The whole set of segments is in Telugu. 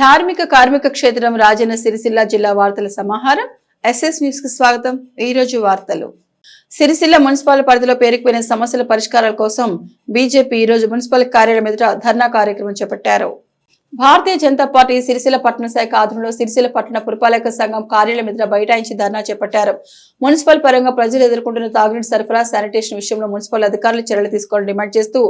ధార్మిక కార్మిక క్షేత్రం రాజన్న సిరిసిల్ల జిల్లా వార్తల సమాహారం. ఎస్ఎస్ న్యూస్కు స్వాగతం. ఈ రోజు వార్తలు. సిరిసిల్ల మున్సిపల్ పరిధిలో పేరుకుపోయిన సమస్యల పరిష్కారాల కోసం బీజేపీ ఈ రోజు మున్సిపల్ కార్యాలయం ఎదుట ధర్నా కార్యక్రమం చేపట్టారు. భారతీయ జనతా పార్టీ సిరిసిల్ల పట్టణ శాఖ ఆధ్వర్యంలో సిరిసిల్ల పట్టణ పురపాలక సంఘం కార్యాలయం ఎదుట బైఠాయించి ధర్నా చేపట్టారు. మున్సిపల్ పరంగా ప్రజలు ఎదుర్కొంటున్న తాగునీటి సరఫరా శానిటేషన్ విషయంలో మున్సిపల్ అధికారులు చర్యలు తీసుకోవాలని డిమాండ్ చేస్తూ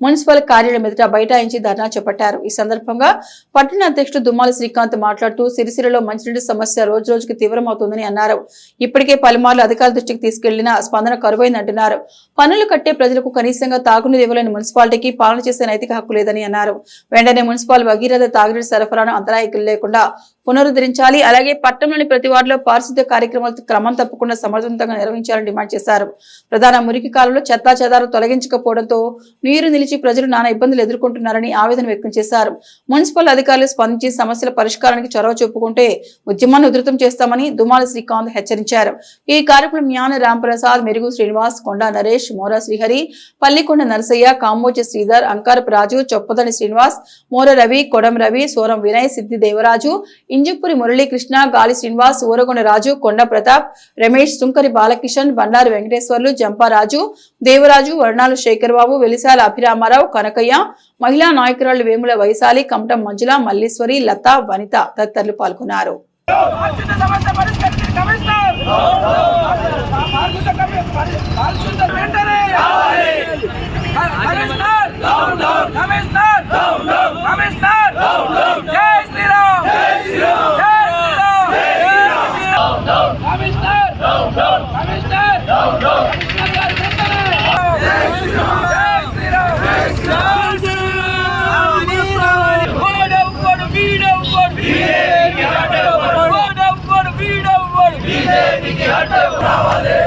మున్సిపల్ కార్యాలయం ఎదుట బైఠాయించి ధర్నా చేపట్టారు. ఈ సందర్భంగా పట్టణ అధ్యక్షుడు దుమ్మాల శ్రీకాంత్ మాట్లాడుతూ సిరిసిల్లలో మంచినీటి సమస్య రోజు రోజుకి తీవ్రమవుతుందని అన్నారు. ఇప్పటికే పలుమార్లు అధికారుల దృష్టికి తీసుకెళ్ళిన స్పందన కరువైందంటున్నారు పన్నులు కట్టే ప్రజలకు కనీసంగా తాగునీరు ఇవ్వలేని మున్సిపాలిటీకి పాలన చేసే నైతిక హక్కు లేదని అన్నారు. వెంటనే మున్సిపల్ భగీరథ తాగునీటి సరఫరాను అంతరాయికలు లేకుండా పునరుద్ధరించాలి. అలాగే పట్టణంలోని ప్రతి వార్డులో పారిశుద్ధ్య కార్యక్రమాలు క్రమం తప్పకుండా సమర్థవంతంగా నిర్వహించాలని డిమాండ్ చేశారు. ప్రధాన మురికి కాలంలో చెత్తా చెదారు తొలగించకపోవడంతో నీరు నిలిచి ప్రజలు నానా ఇబ్బందులు ఎదుర్కొంటున్నారని ఆవేదన వ్యక్తం చేశారు. మున్సిపల్ అధికారులు స్పందించి సమస్యల పరిష్కారానికి చొరవ చూపుకుంటే ఉద్యమాన్ని ఉధృతం చేస్తామని దుమాల శ్రీకాంత్ హెచ్చరించారు. ఈ కార్యక్రమం జ్ఞాన రాంప్రసాద్ మెరుగు శ్రీనివాస్ కొండా నరేష్ మోరా శ్రీహరి పల్లికొండ నరసయ్య కాంబోజ శ్రీధర్ అంకారపు రాజు చొప్పదని శ్రీనివాస్ మోర రవి కొడం రవి సోరం వినయ్ సిద్ధి దేవరాజు ఇంజుపురి మురళీకృష్ణ గాలి శ్రీనివాస్ ఊరగొండ రాజు కొండ ప్రతాప్ రమేష్ సుంకరి బాలకిషన్ బండారు వెంకటేశ్వర్లు జంపారాజు దేవరాజు వర్ణాలు శేఖర్ బాబు వెలిసాల అభిరామారావు కనకయ్య మహిళా నాయకురాలు వేముల వైశాలి కమటం మంజుల మల్లీశ్వరి లత వనిత తదితరులు పాల్గొన్నారు. Commissioner commissioner commissioner! Now I live.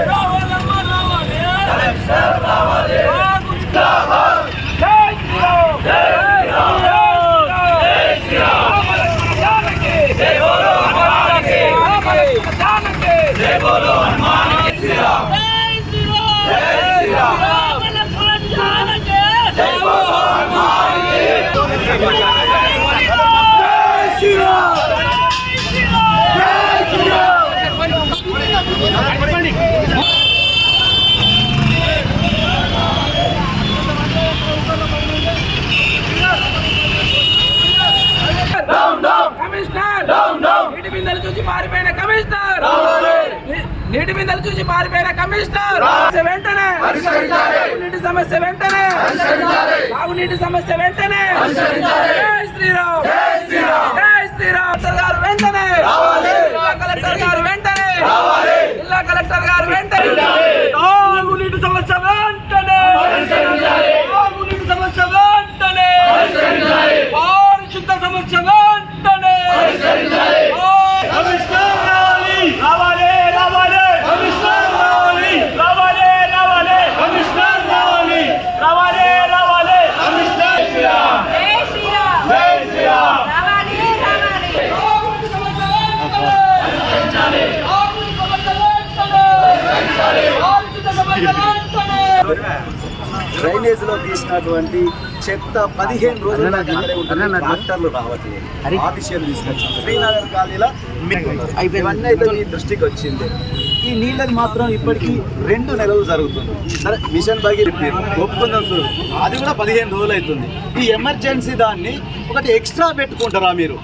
నీటి బిందెలు చూసి మారిపోయిన కమిషనర్. వెంటనే. నీటి సమస్య వెంటనే. తాగునీటి సమస్య వెంటనే. జై శ్రీరామ్. జై శ్రీరామ్. కలెక్టర్ గారు వెంటనే. జిల్లా కలెక్టర్ గారు వెంటనే. జిల్లా కలెక్టర్ గారు వెంటనే. తాగునీటి సమస్య వెంటనే తాగునీటి సమస్య వెంటనే పారిశుద్ధ సమస్య వెంటనే కమిషనర్ రావాలి రావాలి రావాలి కమిషనర్ రావాలి రావాలి రావాలి కమిషనర్ రావాలి రావాలి రావాలి కమిషనర్ శ్రీరామ్ జై శ్రీరామ్ జై శ్రీరామ్ రావాలి రావాలి తాగునీటి సమస్య వెంటనే తాగునీటి సమస్య వెంటనే పారిశుద్ధ సమస్య వెంటనే డ్రైనేజ్లో తీసినటువంటి చెత్త పదిహేను రోజుల దాకా అక్కడే ఉంటుంది. డాక్టర్లు రావట్లేదు. ఆఫీషియల్ తీసుకొచ్చి శ్రీనగర్ కాలనీలో ఇవన్నీ అయితే మీ దృష్టికి వచ్చింది. ఈ నీళ్ళది మాత్రం ఇప్పటికీ రెండు నెలలు జరుగుతుంది. సరే మిషన్ బగి రిపేర్. ఒప్పుకుందాం సార్. అది కూడా పదిహేను రోజులు అవుతుంది. ఈ ఎమర్జెన్సీ దాన్ని ఒకటి ఎక్స్ట్రా పెట్టుకుంటారా మీరు?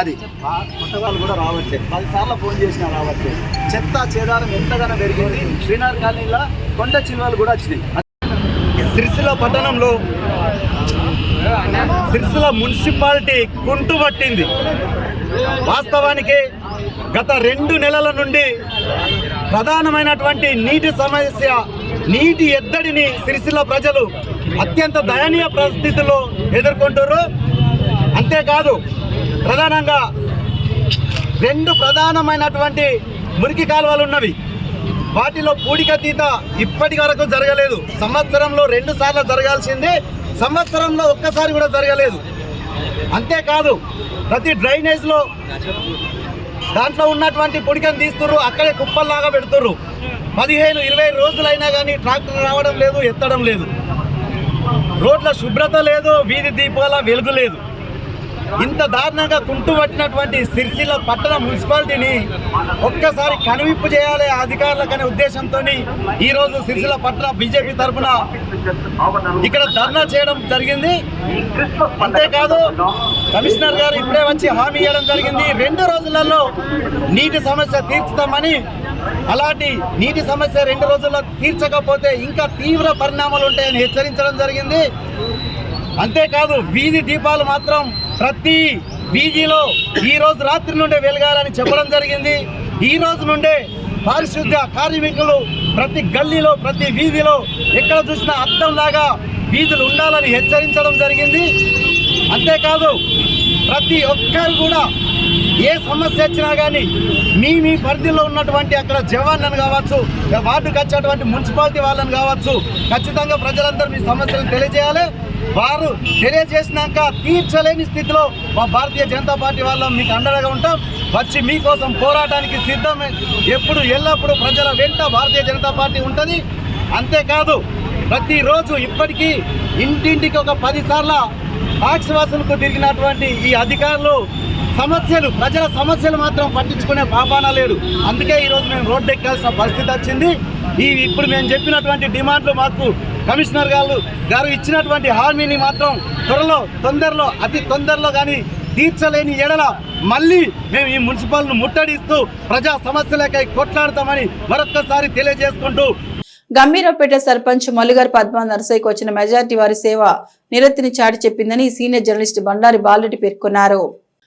అది కొత్త వాళ్ళు కూడా రావట్లేదు పది సార్లు ఫోన్ చేసినా రావట్లేదు చెత్త చెదారం ఎంతగానో పెరిగింది. శ్రీనగర్ కాలనీలో కొండ చిలువలు కూడా వచ్చినాయి. సిరిసిల్ల పట్టణంలో సిరిసిల మున్సిపాలిటీ కుంటు పట్టింది. వాస్తవానికి గత రెండు నెలల నుండి ప్రధానమైనటువంటి నీటి సమస్య నీటి ఎద్దడిని సిరిసిల్ల ప్రజలు అత్యంత దయనీయ పరిస్థితుల్లో ఎదుర్కొంటారు అంతేకాదు ప్రధానంగా రెండు ప్రధానమైనటువంటి మురికి కాలువలు ఉన్నవి. వాటిలో పూడికతీత ఇప్పటి వరకు జరగలేదు. సంవత్సరంలో రెండు సార్లు జరగాల్సిందే. సంవత్సరంలో ఒక్కసారి కూడా జరగలేదు. అంతేకాదు ప్రతి డ్రైనేజ్లో దాంట్లో ఉన్నటువంటి పొడికను తీస్తుర్రు అక్కడే కుప్పల్లాగా పెడుతుర్రు. పదిహేను ఇరవై రోజులైనా కానీ ట్రాక్టర్ రావడం లేదు ఎత్తడం లేదు. రోడ్ల శుభ్రత లేదు వీధి దీపాల వెలుగు లేదు. ఇంత దారుణంగా కుంటుపట్టినటువంటి సిరిసిల్ల పట్టణ మున్సిపాలిటీని ఒక్కసారి కనువిప్పు చేయాలి అధికారులకనే ఉద్దేశంతో ఈరోజు సిరిసిల్ల పట్టణ బీజేపీ తరఫున ఇక్కడ ధర్నా చేయడం జరిగింది. అంతేకాదు కమిషనర్ గారు ఇప్పుడే వచ్చి హామీ ఇవ్వడం జరిగింది. రెండు రోజులలో నీటి సమస్య తీర్చుతామని అలాంటి నీటి సమస్య రెండు రోజుల్లో తీర్చకపోతే ఇంకా తీవ్ర పరిణామాలు ఉంటాయని హెచ్చరించడం జరిగింది. అంతేకాదు వీధి దీపాలు మాత్రం ప్రతి వీధిలో ఈ రోజు రాత్రి నుండే వెలగాలని చెప్పడం జరిగింది. ఈ రోజు నుండే పారిశుద్ధ్య కార్మికులు ప్రతి గల్లీలో ప్రతి వీధిలో ఎక్కడ చూసినా అర్థంలాగా వీధులు ఉండాలని హెచ్చరించడం జరిగింది. అంతేకాదు ప్రతి ఒక్కరు కూడా ఏ సమస్య వచ్చినా కానీ మీ మీ పరిధిలో ఉన్నటువంటి అక్కడ జవాన్లను కావచ్చు వార్డుకు వచ్చేటువంటి మున్సిపాలిటీ వాళ్ళని కావచ్చు ఖచ్చితంగా ప్రజలందరూ మీ సమస్యలను తెలియజేయాలి. వారు తెలియజేసినాక తీర్చలేని స్థితిలో మా భారతీయ జనతా పార్టీ వాళ్ళం మీకు అండగా ఉంటాం. వచ్చి మీకోసం పోరాటానికి సిద్ధమే. ఎప్పుడు ఎల్లప్పుడూ ప్రజల వెంట భారతీయ జనతా పార్టీ ఉంటుంది. అంతేకాదు ప్రతిరోజు ఇప్పటికీ ఇంటింటికి ఒక పదిసార్ల ట్యాక్స్ వసూలుకు తిరిగినటువంటి ఈ అధికారులు సమస్యలు ప్రజల సమస్యలు మాత్రం పట్టించుకునే పాపాన లేడు అందుకే ఈరోజు మేము రోడ్డు ఎక్కాల్సిన పరిస్థితి వచ్చింది. ఈ ఇప్పుడు మేము చెప్పినటువంటి డిమాండ్లు మాకు కమిషనర్ గారు గారు ఇచ్చినటువంటి హామీని మాత్రం త్వరలో తొందరలో అతి తొందరలో కానీ తీర్చలేని ఎడల మళ్ళీ మేము ఈ మున్సిపల్ను ముట్టడిస్తూ ప్రజా సమస్యలకై కొట్లాడతామని మరొక్కసారి తెలియజేసుకుంటూ గంభీరపేట సర్పంచ్ మల్లుగారి పద్మ నర్సయ్యకు వచ్చిన మెజార్టీ వారి సేవ నిరత్తిని చాటి చెప్పిందని సీనియర్ జర్నలిస్ట్ బండారి బాలరెడ్డి పేర్కొన్నారు.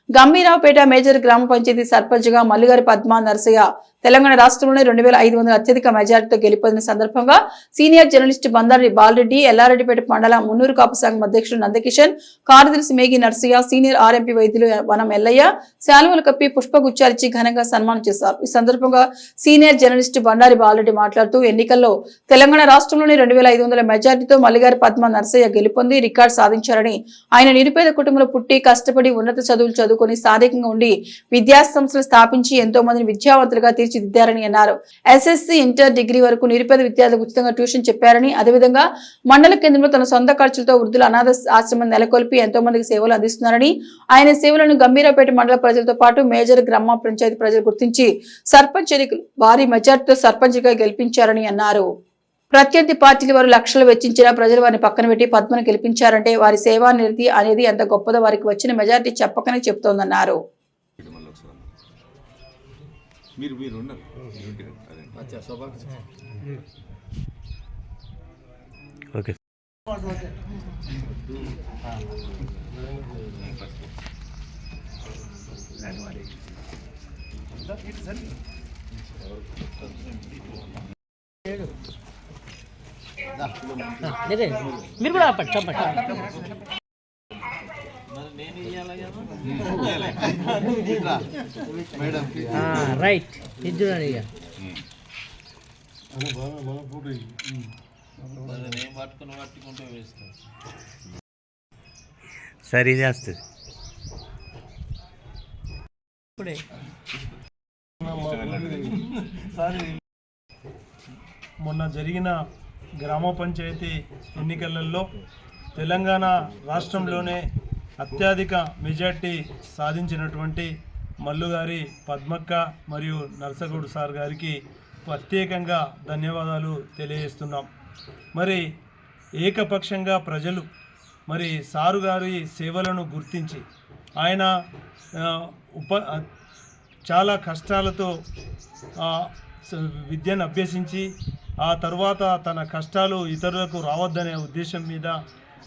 గంభీరావుపేట మేజర్ గ్రామ పంచాయతీ సర్పంచ్గా పద్మ పద్మా నరసయ్య తెలంగాణ రాష్ట్రంలోనే రెండు వేల ఐదు వందల అత్యధిక మెజార్టీతో గెలుపొందిన సందర్భంగా సీనియర్ జర్నలిస్ట్ బందారి బాలరెడ్డి ఎల్లారెడ్డిపేట మండల మున్నూరు కాపు సంఘం అధ్యక్షుడు నందకిషన్ కార్యదర్శి మేఘి నర్సయ్య సీనియర్ ఆర్ఎంపీ వైద్యులు వనం ఎల్లయ్య శాలువలు కప్పి పుష్పగుచ్చారిచి ఘనంగా సన్మానం చేశారు. ఈ సందర్భంగా సీనియర్ జర్నలిస్ట్ బండారి బాలరెడ్డి మాట్లాడుతూ ఎన్నికల్లో తెలంగాణ రాష్ట్రంలోని రెండు వేల ఐదు వందల మెజార్టీతో మల్లిగారి పద్మ నర్సయ్య గెలుపొంది రికార్డు సాధించారని ఆయన నిరుపేద కుటుంబంలో పుట్టి కష్టపడి ఉన్నత చదువులు చదువుకొని స్థానికంగా ఉండి విద్యాసంస్థలు స్థాపించి ఎంతో మందిని విద్యావంతులుగా తీర్చిదిద్దారని అన్నారు. ఎస్ఎస్సీ ఇంటర్ డిగ్రీ వరకు నిరుపేద విద్యార్థులకు ఉచితంగా ట్యూషన్ చెప్పారని అదేవిధంగా మండల కేంద్రంలో తన సొంత ఖర్చులతో వృద్ధుల అనాథ ఆశ్రమం నెలకొల్పి ఎంతో మందికి సేవలు అందిస్తున్నారని ఆయన సేవలను గంభీరపేట మండల ప్రజలతో పాటు మేజర్ గ్రామ పంచాయతీ ప్రజలు గుర్తించి సర్పంచ్ ఎన్నికలు భారీ మెజార్టీతో సర్పంచ్గా గెలిపించారని అన్నారు. ప్రత్యర్థి పార్టీలు వారు లక్షలు వెచ్చించినా ప్రజలు వారిని పక్కన పెట్టి పద్మను గెలిపించారంటే వారి సేవా నిరతి అనేది ఎంత గొప్పదో వారికి వచ్చిన మెజార్టీ చెప్పకనే చెబుతోందన్నారు మీరు మీరు ఉన్నారు. అదే. మీరు కూడా చెప్పండి. రైట్ ఇది చూడండి ఇక. సరే ఇది వస్తుంది. ఇప్పుడే. మొన్న జరిగిన గ్రామ పంచాయతీ ఎన్నికలలో తెలంగాణ రాష్ట్రంలోనే అత్యధిక మెజార్టీ సాధించినటువంటి మల్లుగారి పద్మక్క మరియు నర్సగౌడ్ సార్ గారికి ప్రత్యేకంగా ధన్యవాదాలు తెలియజేస్తున్నాం. మరి ఏకపక్షంగా ప్రజలు మరి సారు గారి సేవలను గుర్తించి ఆయన ఉప చాలా కష్టాలతో విద్యను అభ్యసించి ఆ తర్వాత తన కష్టాలు ఇతరులకు రావద్దనే ఉద్దేశం మీద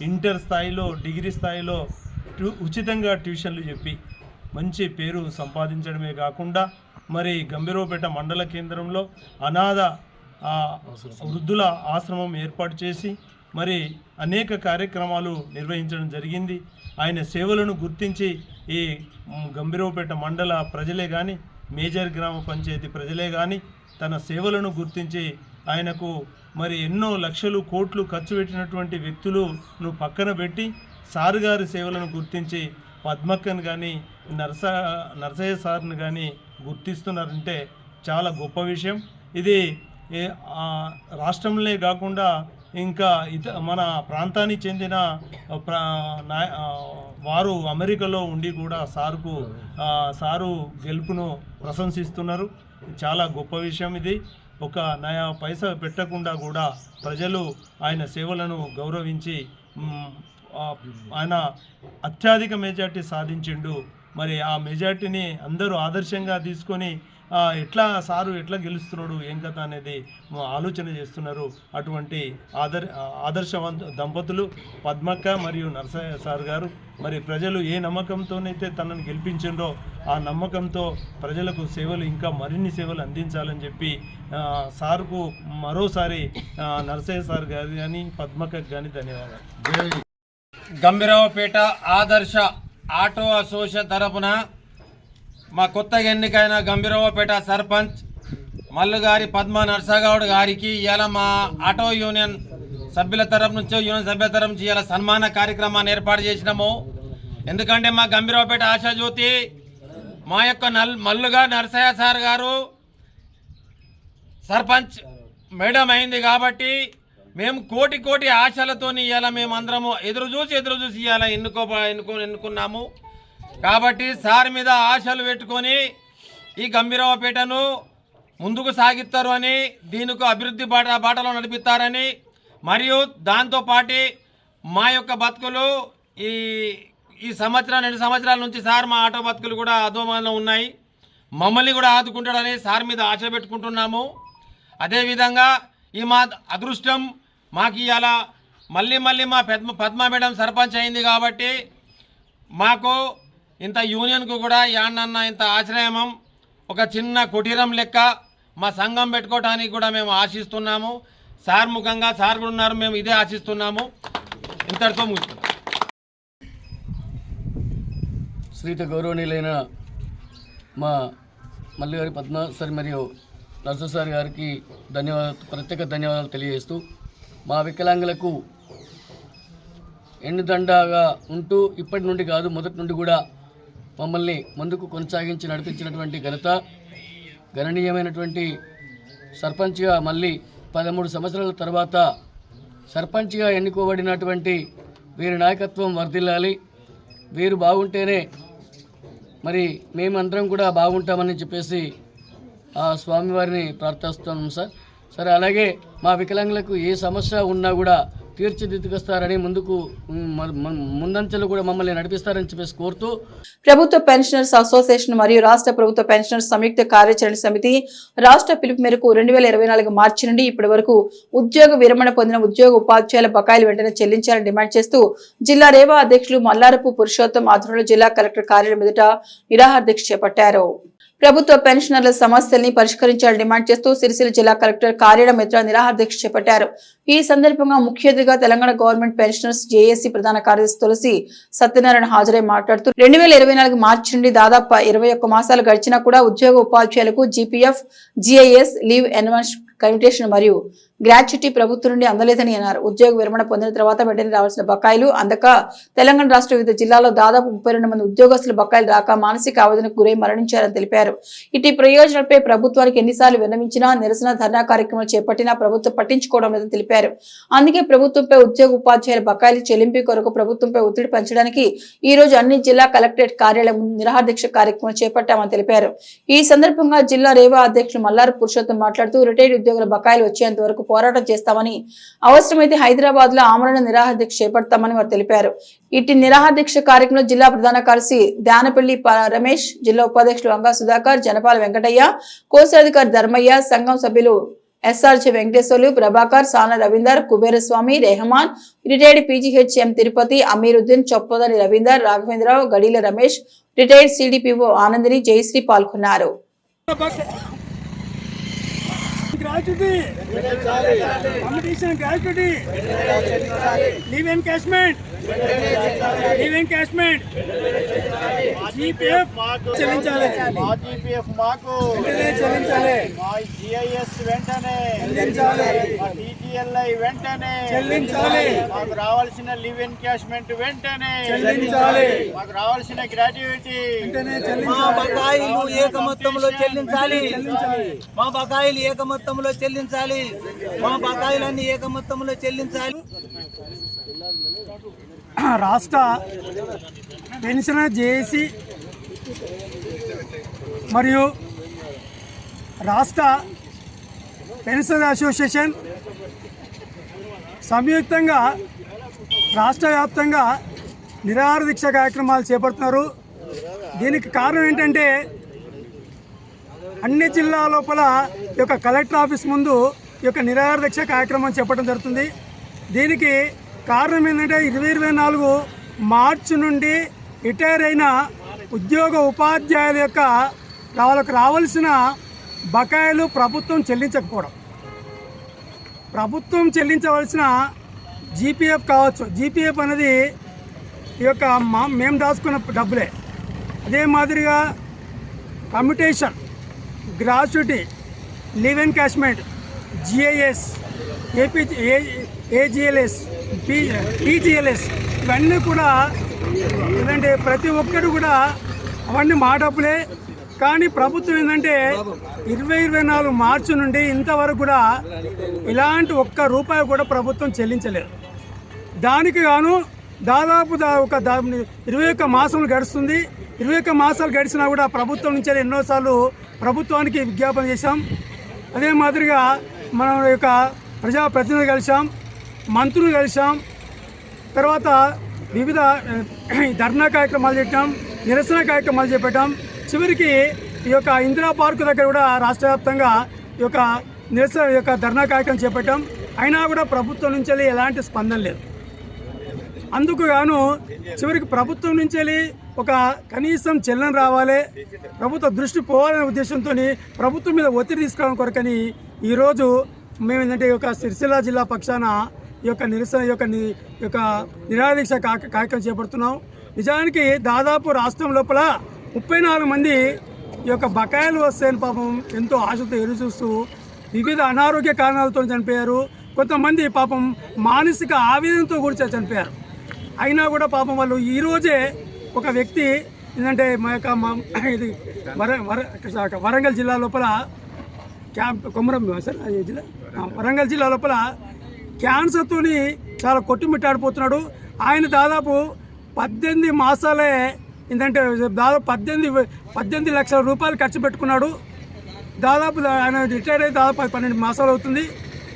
ఇంటర్ స్థాయిలో డిగ్రీ స్థాయిలో ఉచితంగా ట్యూషన్లు చెప్పి మంచి పేరు సంపాదించడమే కాకుండా మరి గంభీరవపేట మండల కేంద్రంలో అనాథ వృద్ధుల ఆశ్రమం ఏర్పాటు చేసి మరి అనేక కార్యక్రమాలు నిర్వహించడం జరిగింది. ఆయన సేవలను గుర్తించి ఈ గంభీరవపేట మండల ప్రజలే కానీ మేజర్ గ్రామ పంచాయతీ ప్రజలే కానీ తన సేవలను గుర్తించి ఆయనకు మరి ఎన్నో లక్షలు కోట్లు ఖర్చు పెట్టినటువంటి వ్యక్తులను పక్కన పెట్టి సారు గారి సేవలను గుర్తించి పద్మక్కని కానీ నర్స నర్సయ్య సార్ని కానీ గుర్తిస్తున్నారంటే చాలా గొప్ప విషయం. ఇది రాష్ట్రంలో కాకుండా ఇంకా ఇత మన ప్రాంతానికి చెందిన ప్రా వారు అమెరికాలో ఉండి కూడా సార్కు సారు గెలుపును ప్రశంసిస్తున్నారు. చాలా గొప్ప విషయం ఇది. ఒక నయా పైసా పెట్టకుండా కూడా ప్రజలు ఆయన సేవలను గౌరవించి ఆయన అత్యధిక మెజార్టీ సాధించిండు. మరి ఆ మెజార్టీని అందరూ ఆదర్శంగా తీసుకొని ఎట్లా సారు ఎట్లా గెలుస్తున్నాడు ఏం కథ అనేది ఆలోచన చేస్తున్నారు. అటువంటి ఆదర్ ఆదర్శవంత దంపతులు పద్మక్క మరియు నరసయ్య సార్ గారు. మరి ప్రజలు ఏ నమ్మకంతోనైతే తనను గెలిపించిండ్రో ఆ నమ్మకంతో ప్రజలకు సేవలు ఇంకా మరిన్ని సేవలు అందించాలని చెప్పి సార్కు మరోసారి నరసయ్య సార్ గారు కానీ పద్మక్కకు కానీ ధన్యవాదాలు. గంభీరావుపేట ఆదర్శ ఆటో అసోసియేషన్ తరపున మా కొత్తగా ఎన్నికైన గంభీరావుపేట సర్పంచ్ మల్లుగారి పద్మ నర్సగౌడ్ గారికి ఇవాళ మా ఆటో యూనియన్ సభ్యుల తరపు నుంచి యూనియన్ సభ్యుల తరపు నుంచి ఇవాళ సన్మాన కార్యక్రమాన్ని ఏర్పాటు చేసినాము. ఎందుకంటే మా గంభీరావుపేట ఆశాజ్యోతి మా యొక్క నల్ మల్లుగా నరసయ్య సార్ గారు సర్పంచ్ మేడం అయింది కాబట్టి మేము కోటి కోటి ఆశలతోని ఇవాళ మేము అందరము ఎదురు చూసి ఎదురు చూసి ఇవాళ ఎన్నుకో ఎన్నుకో ఎన్నుకున్నాము. కాబట్టి సార్ మీద ఆశలు పెట్టుకొని ఈ గంభీరావుపేటను ముందుకు సాగిస్తారు అని దీనికి అభివృద్ధి బాట బాటలో నడిపిస్తారని మరియు దాంతోపాటి మా యొక్క బతుకులు ఈ ఈ సంవత్సరం రెండు సంవత్సరాల నుంచి సార్ మా ఆటో బతుకులు కూడా అధోమానంలో ఉన్నాయి. మమ్మల్ని కూడా ఆదుకుంటాడని సార్ మీద ఆశ పెట్టుకుంటున్నాము. అదేవిధంగా ఈ మా అదృష్టం మాకు ఇవాళ మళ్ళీ మళ్ళీ మా పెద్మ పద్మ మేడం సర్పంచ్ అయింది కాబట్టి మాకు ఇంత యూనియన్కు కూడా యాన్నన్న ఇంత ఆశ్రయమం ఒక చిన్న కుటీరం లెక్క మా సంఘం పెట్టుకోవడానికి కూడా మేము ఆశిస్తున్నాము. సార్ ముఖంగా సార్ కూడా ఉన్నారు మేము ఇదే ఆశిస్తున్నాము. ఇంతటితో ముగిస్తున్నాం. శ్రీత గౌరవనీయులైన మా మల్లిగారి పద్మ సార్ మరియు నర్సు సార్ గారికి ధన్యవాదాలు ప్రత్యేక ధన్యవాదాలు తెలియజేస్తూ మా వికలాంగులకు ఎన్నుదండగా ఉంటూ ఇప్పటి నుండి కాదు మొదటి నుండి కూడా మమ్మల్ని ముందుకు కొనసాగించి నడిపించినటువంటి ఘనత గణనీయమైనటువంటి సర్పంచ్గా మళ్ళీ పదమూడు సంవత్సరాల తర్వాత సర్పంచ్గా ఎన్నుకోబడినటువంటి వీరి నాయకత్వం వర్ధిల్లాలి. వీరు బాగుంటేనే మరి మేమందరం కూడా బాగుంటామని చెప్పేసి ఆ స్వామివారిని ప్రార్థిస్తున్నాం సార్. సరే అలాగే మా వికలాంగులకు ఏ సమస్య ఉన్నా కూడా తీర్చిదిద్దుకొస్తారని ముందుకు ముందంచెలు కూడా మమ్మల్ని నడిపిస్తారని చెప్పేసి కోరుతూ ప్రభుత్వ పెన్షనర్స్ అసోసియేషన్ మరియు రాష్ట్ర ప్రభుత్వ పెన్షనర్స్ సంయుక్త కార్యాచరణ సమితి రాష్ట్ర పిలుపు మేరకు రెండు వేల ఇరవై నాలుగు మార్చి నుండి ఇప్పటి వరకు ఉద్యోగ విరమణ పొందిన ఉద్యోగ ఉపాధ్యాయుల బకాయిలు వెంటనే చెల్లించాలని డిమాండ్ చేస్తూ జిల్లా రేవా అధ్యక్షులు మల్లారపు పురుషోత్తం ఆధ్వర్యంలో జిల్లా కలెక్టర్ కార్యాలయం ఎదుట నిరాహార దీక్ష చేపట్టారు. ప్రభుత్వ పెన్షనర్ల సమస్యల్ని పరిష్కరించాలని డిమాండ్ చేస్తూ సిరిసిల్ల జిల్లా కలెక్టర్ కార్యాలయం ఎదుట నిరాహార దీక్ష చేపట్టారు. ఈ సందర్భంగా ముఖ్య అతిథిగా తెలంగాణ గవర్నమెంట్ పెన్షనర్స్ జేఏసీ ప్రధాన కార్యదర్శి తులసి సత్యనారాయణ హాజరై మాట్లాడుతూ రెండు వేల ఇరవై నాలుగు మార్చి నుండి దాదాపు ఇరవై ఒక్క మాసాలు గడిచినా కూడా ఉద్యోగ ఉపాధ్యాయులకు జీపీఎఫ్ జీఐఎస్ లీవ్ ఎన్వన్స్ కమ్యూటేషన్ మరియు గ్రాట్యుటీ ప్రభుత్వం నుండి అందలేదని అన్నారు. ఉద్యోగ విరమణ పొందిన తర్వాత వెంటనే రావాల్సిన బకాయిలు అందక తెలంగాణ రాష్ట్ర వివిధ జిల్లాల్లో దాదాపు ముప్పై రెండు మంది ఉద్యోగస్తులు బకాయిలు రాక మానసిక ఆవేదనకు గురై మరణించారని తెలిపారు. ఇటు ప్రయోజనాలపై ప్రభుత్వానికి ఎన్నిసార్లు విన్నవించినా నిరసన ధర్నా కార్యక్రమాలు చేపట్టినా ప్రభుత్వం పట్టించుకోవడం లేదని తెలిపారు. అందుకే ప్రభుత్వంపై ఉద్యోగ ఉపాధ్యాయుల బకాయిలు చెల్లింపు కొరకు ప్రభుత్వంపై ఒత్తిడి పెంచడానికి ఈ రోజు అన్ని జిల్లా కలెక్టరేట్ కార్యాలయం నిరాహార్దీక్ష కార్యక్రమం చేపట్టామని తెలిపారు. ఈ సందర్భంగా జిల్లా రేవా అధ్యక్షులు మల్లారు పురుషోత్తం మాట్లాడుతూ రిటైర్డ్ ఉద్యోగుల బకాయిలు వచ్చేంత వరకు పోరాటం చేస్తామని అవసరమైతే హైదరాబాద్లో ఆమరణ నిరాహార దీక్ష చేపడతామని వారు తెలిపారు. ఇటు నిరాహార దీక్ష కార్యక్రమంలో జిల్లా ప్రధాన కార్యదర్శి దానపల్లి రమేష్ జిల్లా ఉపాధ్యక్షులు అంగా సుధాకర్ జనపాల వెంకటయ్య కోశాధికారి ధర్మయ్య సంఘం సభ్యులు SRG Venkateshwarlu Prabhakar Sana Ravinder Kuberaswamy Rehman retired PGHM Tirupati Ameeruddin Choppadandi Ravinder Raghavendrarao Gadeela Ramesh retired CDPO Anandini Jayashree పాల్గొన్నారు. Gratuity competition gratuity leave encashment living encashment GPF చెల్లించాలి. మా జీపీఎఫ్ మాకు. చెల్లించాలి. మా జిఐఎస్ వెంటనే. చెల్లించాలి. మా టీటీఎల్ఐ వెంటనే. చెల్లించాలి. మాకు రావాల్సిన లివ్ ఎన్కాష్మెంట్ వెంటనే. చెల్లించాలి. మాకు రావాల్సిన గ్రాట్యుటీ వెంటనే మా చెల్లించాలి బకాయిలు ఏక మొత్తంలో చెల్లించాలి. మా బకాయిలు ఏక మొత్తంలో చెల్లించాలి. మా బకాయిలన్నీ ఏక మొత్తంలో చెల్లించాలి. రాష్ట్ర పెన్షన్ జేఏసీ మరియు రాష్ట్ర పెన్షన్ అసోసియేషన్ సంయుక్తంగా రాష్ట్ర వ్యాప్తంగా నిరాహార దీక్ష కార్యక్రమాలు చేపడుతున్నారు. దీనికి కారణం ఏంటంటే అన్ని జిల్లా లోపల ఈ యొక్క కలెక్టర్ ఆఫీస్ ముందు ఈ యొక్క నిరాహార దీక్ష కార్యక్రమం చెప్పడం జరుగుతుంది. దీనికి కారణం ఏంటంటే ఇరవై ఇరవై నాలుగు మార్చి నుండి రిటైర్ అయిన ఉద్యోగ ఉపాధ్యాయుల యొక్క వాళ్ళకు రావాల్సిన బకాయిలు ప్రభుత్వం చెల్లించకపోవడం. ప్రభుత్వం చెల్లించవలసిన జీపీఎఫ్ కావచ్చు. జీపీఎఫ్ అనేది ఈ యొక్క మా మేము దాచుకున్న డబ్బులే. అదే మాదిరిగా commutation. Gratuity leave encashment GIS AP AGLS P PGLS ఇవన్నీ కూడా ఏంటంటే ప్రతి ఒక్కరు కూడా అవన్నీ మా డబ్బులే కానీ ప్రభుత్వం ఏంటంటే ఇరవై ఇరవై నాలుగు మార్చి నుండి ఇంతవరకు కూడా ఇలాంటి ఒక్క రూపాయి కూడా ప్రభుత్వం చెల్లించలేదు. దానికి గాను దాదాపు దా- ఒక ఇరవై ఒక్క మాసం గడుస్తుంది. ఇరవై ఒక్క మాసాలు గడిచినా కూడా ప్రభుత్వం నుంచి ఎన్నోసార్లు ప్రభుత్వానికి విజ్ఞాపన చేశాం. అదే మాదిరిగా మనం యొక్క ప్రజాప్రతినిధులు కలిసాం మంత్రులు కలిసాం తర్వాత వివిధ ధర్నా కార్యక్రమాలు పెట్టాం నిరసన కార్యక్రమాలు చేపట్టాం. చివరికి ఈ యొక్క ఇందిరా పార్కు దగ్గర కూడా రాష్ట్ర వ్యాప్తంగా ఈ యొక్క నిరసన యొక్క ధర్నా కార్యక్రమం చేపట్టాం. అయినా కూడా ప్రభుత్వం నుంచి వెళ్ళి ఎలాంటి స్పందన లేదు. అందుకు గాను చివరికి ప్రభుత్వం నుంచి వెళ్ళి ఒక కనీసం చెల్లం రావాలి. ప్రభుత్వ దృష్టి పోవాలనే ఉద్దేశంతో ప్రభుత్వం మీద ఒత్తిడి తీసుకోవడం కొరకని ఈరోజు మేము ఏంటంటే ఈ యొక్క సిరిసిల్ల జిల్లా పక్షాన ఈ యొక్క నిరసన యొక్క ని- ఈ యొక్క నిరాదీక్ష కార్యక్రమం చేపడుతున్నాం. నిజానికి దాదాపు రాష్ట్రం లోపల ముప్పై నాలుగు మంది ఈ యొక్క బకాయిలు వస్తాయని పాపం ఎంతో ఆశతో ఎదురు చూస్తూ వివిధ అనారోగ్య కారణాలతో చనిపోయారు. కొంతమంది పాపం మానసిక ఆవేదనతో కూడా చనిపోయారు. అయినా కూడా పాపం వాళ్ళు ఈరోజే ఒక వ్యక్తి ఏంటంటే మా యొక్క మా ఇది వర వర వరంగల్ జిల్లా లోపల క్యాంప్ కొమరం సార్ జిల్లా? వరంగల్ జిల్లా లోపల క్యాన్సర్తోని చాలా కొట్టుమిట్టాడిపోతున్నాడు. ఆయన దాదాపు పద్దెనిమిది మాసాలే ఏంటంటే దాదాపు పద్దెనిమిది పద్దెనిమిది లక్షల రూపాయలు ఖర్చు పెట్టుకున్నాడు. దాదాపు ఆయన రిటైర్ అయ్యి దాదాపు పన్నెండు మాసాలు అవుతుంది.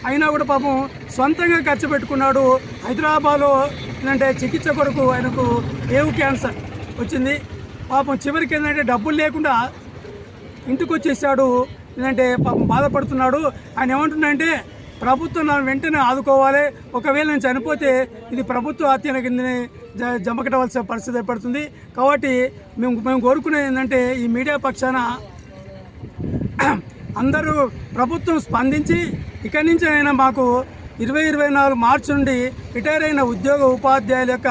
అయినా కూడా పాపం సొంతంగా ఖర్చు పెట్టుకున్నాడు. హైదరాబాద్లో ఏంటంటే చికిత్స కొరకు ఆయనకు ఏవు క్యాన్సర్. వచ్చింది. పాపం చివరికి ఏంటంటే డబ్బులు లేకుండా ఇంటికి వచ్చేసాడు ఏంటంటే పాపం బాధపడుతున్నాడు. ఆయన ఏమంటున్నాడంటే ప్రభుత్వం నన్ను వెంటనే ఆదుకోవాలి. ఒకవేళ నేను చనిపోతే ఇది ప్రభుత్వ హత్యల కిందనే జ జమకటవలసిన పరిస్థితి ఏర్పడుతుంది. కాబట్టి మేము మేము కోరుకునేది ఏంటంటే ఈ మీడియా పక్షాన అందరూ ప్రభుత్వం స్పందించి ఇక్కడి నుంచి అయినా మాకు ఇరవై ఇరవై నాలుగు మార్చి నుండి రిటైర్ అయిన ఉద్యోగ ఉపాధ్యాయుల యొక్క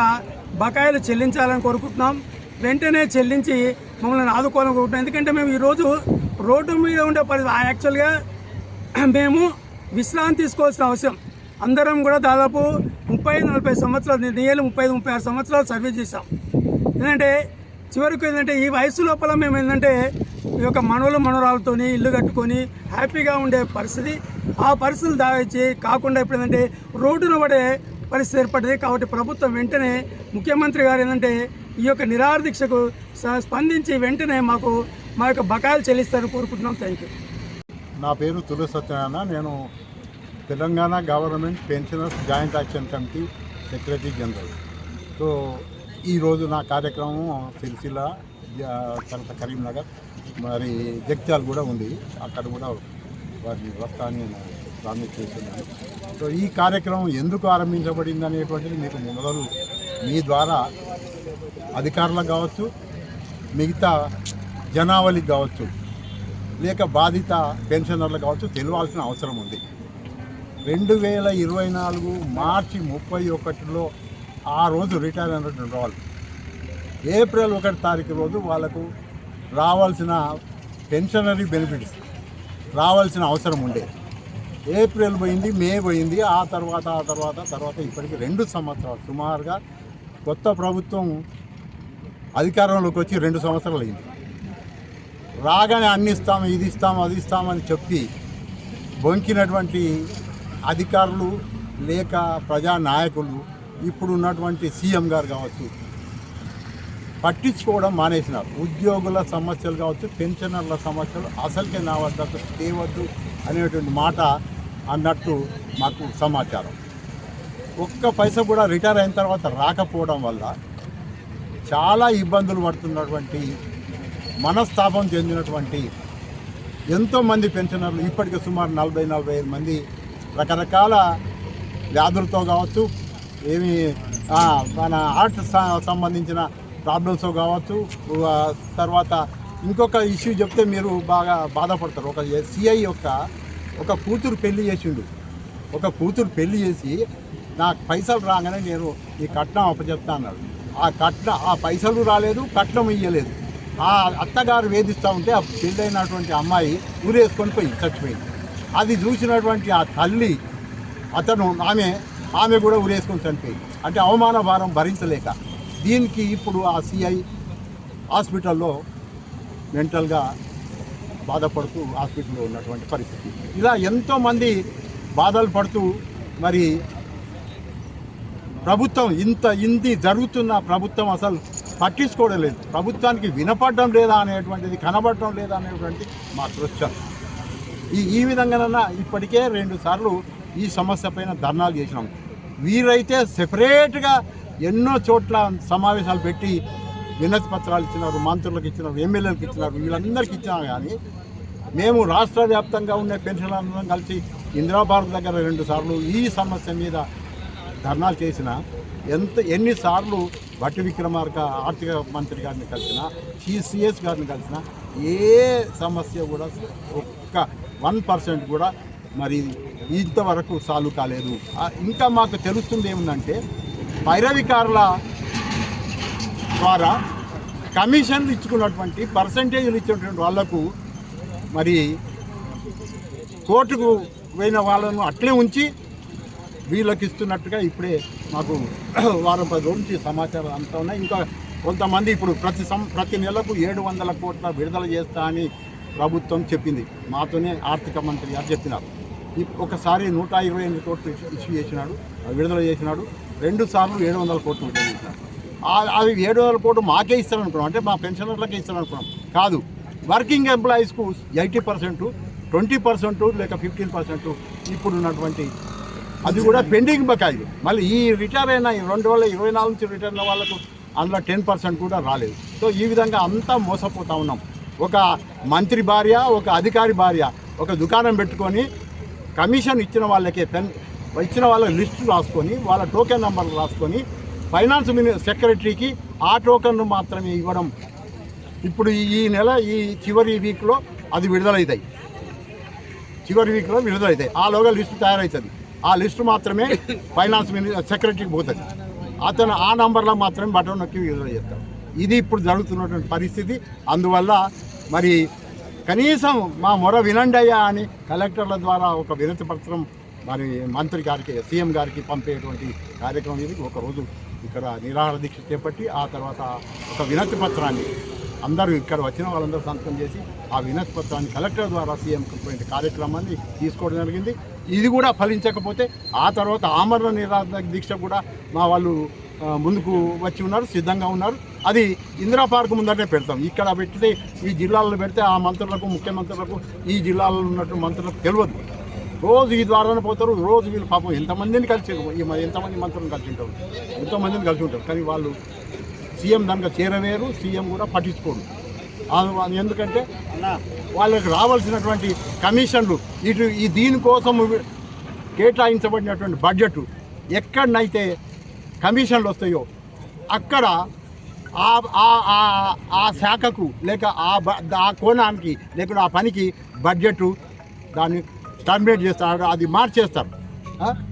బకాయిలు చెల్లించాలని కోరుకుంటున్నాం. వెంటనే చెల్లించి మమ్మల్ని ఆదుకోవాలనుకుంటున్నాం ఎందుకంటే మేము ఈరోజు రోడ్డు మీద ఉండే పరిస్థితి. యాక్చువల్గా మేము విశ్రాంతి తీసుకోవాల్సిన అవసరం. అందరం కూడా దాదాపు ముప్పై నలభై సంవత్సరాలు నేను ముప్పై ఐదు ముప్పై ఆరు సంవత్సరాలు సర్వీస్ చేశాం. ఏంటంటే చివరికి ఏంటంటే ఈ వయసు లోపల మేము ఏంటంటే ఈ యొక్క మనవలు మనవరాలతో ఇల్లు కట్టుకొని హ్యాపీగా ఉండే పరిస్థితి. ఆ పరిస్థితులు దాచి కాకుండా ఇప్పుడు ఏంటంటే రోడ్డున పడే పరిస్థితి ఏర్పడింది కాబట్టి ప్రభుత్వం వెంటనే ముఖ్యమంత్రి గారు ఏంటంటే ఈ యొక్క నిరాదీక్షకు స్పందించి వెంటనే మాకు మా యొక్క బకాయిలు చెల్లిస్తారని కోరుకుంటున్నాం. థ్యాంక్ యూ నా పేరు తులు సత్యనారాయణ. నేను Telangana government pensioners joint action committee secretary general. So ఈరోజు నా కార్యక్రమం సిరిసిల్ల తర్వాత కరీంనగర్ మరి జగ్త్యాలు కూడా ఉంది. అక్కడ కూడా వారిని వస్తాను నేను ప్రామిస్ చేస్తున్నాను. సో ఈ కార్యక్రమం ఎందుకు ఆరంభించబడింది అనేటువంటిది మీకు మొదలు మీ ద్వారా అధికారులకు కావచ్చు మిగతా జనావళికి కావచ్చు లేక బాధిత పెన్షనర్లు కావచ్చు తెలియాల్సిన అవసరం ఉంది. రెండు వేల ఇరవై నాలుగు మార్చి ముప్పై ఒకటిలో ఆ రోజు రిటైర్ అయినటువంటి వాళ్ళు ఏప్రిల్ ఒకటి తారీఖు రోజు వాళ్ళకు రావాల్సిన పెన్షనరీ బెనిఫిట్స్ రావాల్సిన అవసరం ఉండే. ఏప్రిల్ పోయింది మే పోయింది ఆ తర్వాత ఆ తర్వాత తర్వాత ఇప్పటికి రెండు సంవత్సరాలు. సుమారుగా కొత్త ప్రభుత్వం అధికారంలోకి వచ్చి రెండు సంవత్సరాలు అయింది. రాగానే అన్ని ఇస్తాము ఇది ఇస్తాము అది ఇస్తామని చెప్పి బొంకినటువంటి అధికారులు లేక ప్రజా నాయకులు ఇప్పుడు ఉన్నటువంటి సీఎం గారు కావచ్చు పట్టించుకోవడం మానేసినారు. ఉద్యోగుల సమస్యలు కావచ్చు పెన్షనర్ల సమస్యలు అసలుకే నా వద్ద తేవద్దు అనేటువంటి మాట అన్నట్టు మాకు సమాచారం. ఒక్క పైస కూడా రిటైర్ అయిన తర్వాత రాకపోవడం వల్ల చాలా ఇబ్బందులు పడుతున్నటువంటి మనస్తాపం చెందినటువంటి ఎంతోమంది పెన్షనర్లు ఇప్పటికే సుమారు నలభై నలభై ఐదు మంది రకరకాల వ్యాధులతో కావచ్చు ఏమి మన హార్ట్ సంబంధించిన ప్రాబ్లమ్స్తో కావచ్చు తర్వాత ఇంకొక ఇష్యూ చెప్తే మీరు బాగా బాధపడతారు. ఒక సిఐ యొక్క ఒక కూతురు పెళ్ళి చేసిండు. ఒక కూతురు పెళ్ళి చేసి నాకు పైసలు రాగానే నేను ఈ కట్నం అప్పచెప్తా అన్నాడు. ఆ కట్న ఆ పైసలు రాలేదు కట్నం ఇయ్యలేదు. ఆ అత్తగారు వేధిస్తూ ఉంటే ఆ పెళ్ళైనటువంటి అమ్మాయి ఊరేసుకొని పోయి చచ్చిపోయింది. అది చూసినటువంటి ఆ తల్లి అతను ఆమె ఆమె కూడా ఊరేసుకొని చనిపోయింది. అంటే అవమాన భారం భరించలేక. దీనికి ఇప్పుడు ఆ సిఐ హాస్పిటల్లో మెంటల్గా బాధపడుతూ హాస్పిటల్లో ఉన్నటువంటి పరిస్థితి. ఇలా ఎంతోమంది బాధలు పడుతూ మరి ప్రభుత్వం ఇంత ఇంది జరుగుతున్న ప్రభుత్వం అసలు పట్టించుకోవడం లేదు. ప్రభుత్వానికి వినపడడం లేదా అనేటువంటిది కనబడటం లేదా అనేటువంటి మా దృశ్యం ఈ ఈ విధంగానన్నా ఇప్పటికే రెండు సార్లు ఈ సమస్య పైన ధర్నాలు చేసినాం. వీరైతే సెపరేట్గా ఎన్నో చోట్ల సమావేశాలు పెట్టి వినతి పత్రాలు ఇచ్చినారు మంత్రులకు ఇచ్చినారు ఎమ్మెల్యేలకు ఇచ్చినారు వీళ్ళందరికీ ఇచ్చినా కానీ మేము రాష్ట్ర వ్యాప్తంగా ఉండే పెన్షన్లందరం కలిసి ఇందిరాభారత్ దగ్గర రెండు సార్లు ఈ సమస్య మీద ధర్నాలు చేసిన ఎంత ఎన్నిసార్లు భట్టి విక్రమార్క ఆర్థిక మంత్రి గారిని కలిసినా సిఎస్ గారిని కలిసినా ఏ సమస్య కూడా ఒక్క వన్ పర్సెంట్ కూడా మరి ఇంతవరకు సాల్వ్ కాలేదు. ఇంకా మాకు తెలుస్తుంది ఏముందంటే పైరవికారుల ద్వారా కమిషన్లు ఇచ్చుకున్నటువంటి పర్సంటేజ్లు ఇచ్చినటువంటి వాళ్ళకు మరి కోర్టుకు పోయిన వాళ్ళను అట్లే ఉంచి వీళ్ళకి ఇస్తున్నట్టుగా ఇప్పుడే మాకు వారం పది రోజుల నుంచి సమాచారం అంతా ఉన్నాయి. ఇంకా కొంతమంది ఇప్పుడు ప్రతి సం ప్రతి నెలకు ఏడు వందల కోట్ల విడుదల చేస్తా అని ప్రభుత్వం చెప్పింది. మాతోనే ఆర్థిక మంత్రి గారు చెప్పినారు. ఇప్- ఒకసారి నూట ఇరవై ఎనిమిది కోట్లు ఇష్యూ- చేసినాడు విడుదల చేసినాడు. రెండు సార్లు ఏడు వందల కోట్లు విడుదల చేసినాడు. అవి ఏడు వందల కోట్లు మాకే ఇస్తారనుకున్నాం అంటే మా పెన్షనర్లకే ఇస్తారనుకున్నాం కాదు వర్కింగ్ ఎంప్లాయీస్కు ఎయిటీ పర్సెంట్ ట్వంటీ పర్సెంట్ లేక ఫిఫ్టీన్ పర్సెంట్ ఇప్పుడున్నటువంటి అది కూడా పెండింగ్ బకాయిలు. మళ్ళీ ఈ రిటైర్ అయిన రెండు వేల ఇరవై నాలుగు నుంచి రిటైర్ అయిన వాళ్ళకు అందులో టెన్ పర్సెంట్ కూడా రాలేదు. సో ఈ విధంగా అంతా మోసపోతా ఉన్నాం. ఒక మంత్రి భార్య ఒక అధికారి భార్య ఒక దుకాణం పెట్టుకొని కమిషన్ ఇచ్చిన వాళ్ళకే పెన్ ఇచ్చిన వాళ్ళ లిస్టు రాసుకొని వాళ్ళ టోకెన్ నెంబర్లు రాసుకొని ఫైనాన్స్ మిని సెక్రటరీకి ఆ టోకెన్ను మాత్రమే ఇవ్వడం. ఇప్పుడు ఈ నెల ఈ చివరి వీక్లో అది విడుదలవుతాయి. చివరి వీక్లో విడుదలవుతాయి. ఆలోగా లిస్టు తయారవుతుంది. ఆ లిస్టు మాత్రమే ఫైనాన్స్ మిని సెక్రటరీకి పోతుంది. అతను ఆ నంబర్లో మాత్రమే బటన్ నొక్కి విడుదల చేస్తాడు. ఇది ఇప్పుడు జరుగుతున్నటువంటి పరిస్థితి. అందువల్ల మరి కనీసం మా మొర వినండి అయ్యా అని కలెక్టర్ల ద్వారా ఒక వినతి పత్రం మరి మంత్రి గారికి సీఎం గారికి పంపేటువంటి కార్యక్రమం ఇది. ఒకరోజు ఇక్కడ నిరాహార దీక్ష చేపట్టి ఆ తర్వాత ఒక వినతి పత్రాన్ని అందరూ ఇక్కడ వచ్చిన వాళ్ళందరూ సంతకం చేసి ఆ వినతి పత్రాన్ని కలెక్టర్ ద్వారా సీఎం కార్యక్రమాన్ని తీసుకోవడం జరిగింది. ఇది కూడా ఫలించకపోతే ఆ తర్వాత ఆమరణ నిరాధ దీక్ష కూడా మా వాళ్ళు ముందుకు వచ్చి ఉన్నారు సిద్ధంగా ఉన్నారు. అది ఇందిరా పార్క్ ముందరనే పెడతాం. ఇక్కడ పెడితే ఈ జిల్లాలో పెడితే ఆ మంత్రులకు ముఖ్యమంత్రులకు ఈ జిల్లాలో ఉన్నట్టు మంత్రులకు తెలియదు. రోజు ఈ ద్వారానే పోతారు రోజు వీళ్ళు పాపం ఎంతమందిని కలిసి ఈ ఎంతమంది మంత్రులను కలిసి ఉంటారు? ఎంతోమందిని కలిసి ఉంటారు? కానీ వాళ్ళు సీఎం దానికి చేరవేరు సీఎం కూడా పట్టించుకోరు. ఎందుకంటే వాళ్ళకి రావాల్సినటువంటి కమిషన్లు ఇటు ఈ దీనికోసం కేటాయించబడినటువంటి బడ్జెట్ ఎక్కడనైతే కమిషన్లు వస్తాయో అక్కడ ఆ ఆ- శాఖకు లేక ఆ ఆ కోణానికి లేకుంటే ఆ పనికి బడ్జెట్ దాన్ని టర్మినేట్ చేస్తారు అది మార్చేస్తారు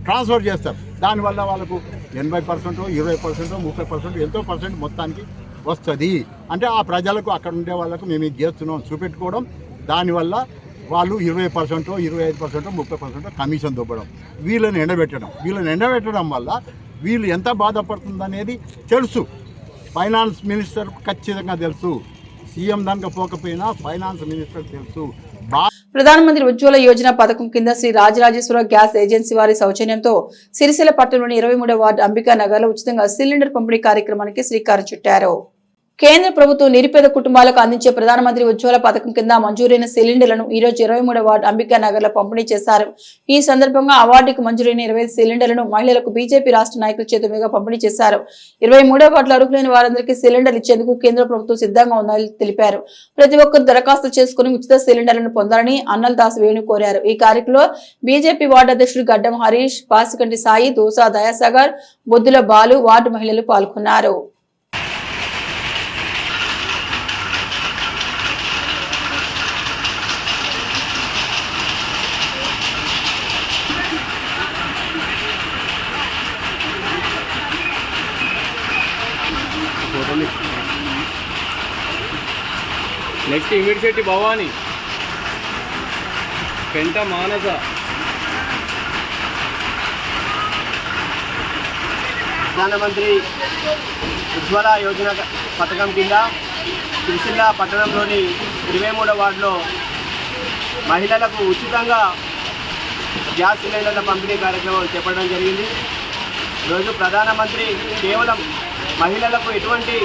ట్రాన్స్ఫర్ చేస్తారు. దానివల్ల వాళ్ళకు ఎనభై పర్సెంట్ ఇరవై పర్సెంట్ ముప్పై పర్సెంట్ ఎంతో పర్సెంట్ మొత్తానికి వస్తుంది. అంటే ఆ ప్రజలకు అక్కడ ఉండే వాళ్ళకు మేము ఇది చేస్తున్నాం చూపెట్టుకోవడం. దానివల్ల వాళ్ళు ఇరవై పర్సెంట్ ఇరవై ఐదు పర్సెంట్ ముప్పై పర్సెంట్ కమిషన్ దొబ్బడం వీళ్ళని ఎండబెట్టడం. వీళ్ళని ఎండబెట్టడం వల్ల వీళ్ళు ఎంత బాధపడుతుందనేది తెలుసు. ఫైనాన్స్ మినిస్టర్ ఖచ్చితంగా తెలుసు. సీఎం దానికి పోకపోయినా ఫైనాన్స్ మినిస్టర్ తెలుసు. ప్రధానమంత్రి ఉజ్వల యోజన పథకం కింద శ్రీ రాజరాజేశ్వర గ్యాస్ ఏజెన్సీ వారి సౌజన్యంతో సిరిసిల్ల పట్టణంలోని ఇరవై మూడవ వార్డు అంబికా నగర్లో ఉచితంగా సిలిండర్ పంపిణీ కార్యక్రమానికి శ్రీకారం చుట్టారు. కేంద్ర ప్రభుత్వం నిరుపేద కుటుంబాలకు అందించే ప్రధానమంత్రి ఉజ్వల పథకం కింద మంజూరైన సిలిండర్లను ఈ రోజు ఇరవై మూడవ వార్డు అంబికా నగర్లో పంపిణీ చేశారు. ఈ సందర్భంగా అవార్డుకు మంజూరైన ఇరవై సిలిండర్లను మహిళలకు బీజేపీ రాష్ట్ర నాయకుల చేతుల పంపిణీ చేశారు. ఇరవై మూడవ వార్డులో అర్హులైన వారందరికీ సిలిండర్లు ఇచ్చేందుకు కేంద్ర ప్రభుత్వం సిద్ధంగా ఉందని తెలిపారు. ప్రతి ఒక్కరు దరఖాస్తు చేసుకుని ఉచిత సిలిండర్లను పొందాలని అన్నల్ దాస్ వేణు కోరారు. ఈ కార్యక్రమంలో బీజేపీ వార్డు అధ్యక్షుడు గడ్డం హరీష్ పాసికంటి సాయి దోసా దయాసాగర్ బొద్దుల బాలు వార్డు మహిళలు పాల్గొన్నారు. నెక్స్ట్ ఇమిడిశెట్టి భవాని. పెంట మానస. ప్రధానమంత్రి ఉజ్వల యోజన పథకం కింద సిరిసిల్ల పట్టణంలోని ఇరవై మూడో వార్డులో మహిళలకు ఉచితంగా గ్యాస్ సిలిండర్ల పంపిణీ కార్యక్రమం చేపట్టడం జరిగింది. ఈరోజు ప్రధానమంత్రి కేవలం మహిళలకు ఎటువంటి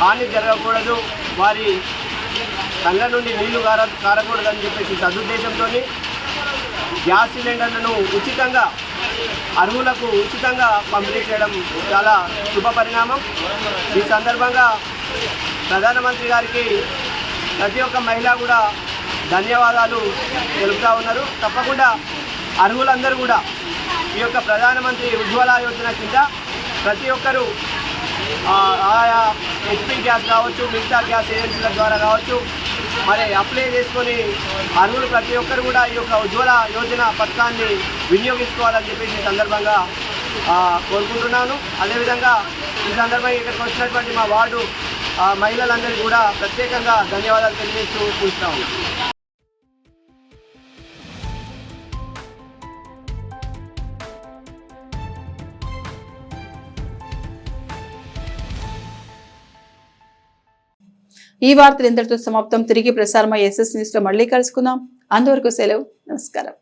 హాని జరగకూడదు. వారి కళ్ళ నుండి నీళ్ళు కార కారకూడదని చెప్పేసి సదుద్దేశంతో గ్యాస్ సిలిండర్లను ఉచితంగా అర్హులకు ఉచితంగా పంపిణీ చేయడం చాలా శుభ పరిణామం. ఈ సందర్భంగా ప్రధానమంత్రి గారికి ప్రతి ఒక్క మహిళ కూడా ధన్యవాదాలు తెలుపుతా ఉన్నారు. తప్పకుండా అర్హులందరూ కూడా ఈ యొక్క ప్రధానమంత్రి ఉజ్వల యోజన కింద ప్రతి ఒక్కరూ ఆయా హెచ్పి గ్యాస్ కావచ్చు మిగతా గ్యాస్ ఏజెన్సీల ద్వారా కావచ్చు మరి అప్లై చేసుకొని అర్హులు ప్రతి ఒక్కరు కూడా ఈ యొక్క ఉజ్వల యోజన పథకాన్ని వినియోగించుకోవాలని చెప్పేసి ఈ సందర్భంగా కోరుకుంటున్నాను. అదేవిధంగా ఈ సందర్భంగా ఇక్కడికి వచ్చినటువంటి మా వార్డు మహిళలందరికీ కూడా ప్రత్యేకంగా ధన్యవాదాలు తెలియజేస్తూ చూస్తాము ఈ వార్తలు ఇంతటితో సమాప్తం. తిరిగి ప్రసారమయ్యే ఎస్ఎస్ న్యూస్లో మళ్ళీ కలుసుకుందాం. అంతవరకు సెలవు. నమస్కారం.